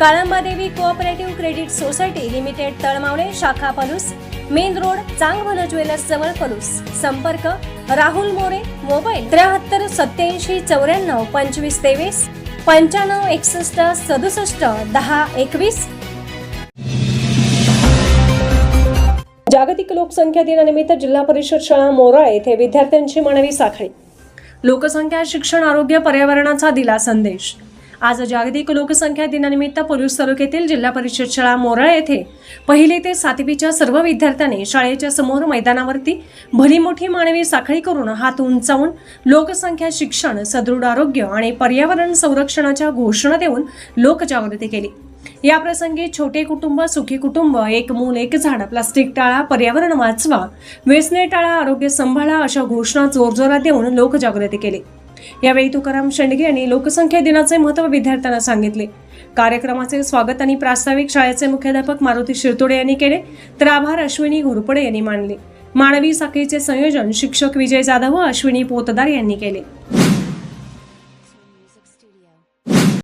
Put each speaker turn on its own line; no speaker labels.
Kalamba Devi cooperative credit society limited Talmavale शाखा Palus main road Changbhan jewellers जवळ पलूस. संपर्क Rahul More mobile त्र्याहत्तर सत्याऐंशी चौऱ्याण्णव पंचवीस तेवीस पंच्याण्णव एकसष्ट सदुसष्ट दहा एकवीस. जागतिक लोकसंख्या दिनानिमित्त जिल्हा परिषद शाळा मोराळे येथे विद्यार्थ्यांची मानवी साखळी. लोकसंख्या शिक्षण आरोग्य पर्यावरणाचा दिला संदेश. आज जागतिक लोकसंख्या दिनानिमित्त पोलीस तालुक्यातील जिल्हा परिषद शाळा मोरळ येथे पहिली ते सातवीच्या सर्व विद्यार्थ्यांनी शाळेच्या समोर मैदानावरती भली मोठी मानवी साखळी करून हात उंचावून लोकसंख्या शिक्षण सदृढ आरोग्य आणि पर्यावरण संरक्षणाच्या घोषणा देऊन लोकजागृती केली. या प्रसंगी छोटे कुटुंब सुखी कुटुंब एक मूल एक झाड प्लास्टिक टाळा पर्यावरण वाचवा व्यसने टाळा आरोग्य सांभाळा अशा घोषणा जोरजोरात देऊन लोकजागृती केली. यावेळी तुकाराम शेंडगे यांनी लोकसंख्या दिनाचे महत्त्व विद्यार्थ्यांना सांगितले. कार्यक्रमाचे स्वागत आणि प्रास्ताविक शाळेचे मुख्याध्यापक मारुती शिरतोडे यांनी केले तर आभार अश्विनी घोरपडे यांनी मानले. मानवी साखळीचे संयोजन शिक्षक विजय जाधव व अश्विनी पोतदार यांनी केले.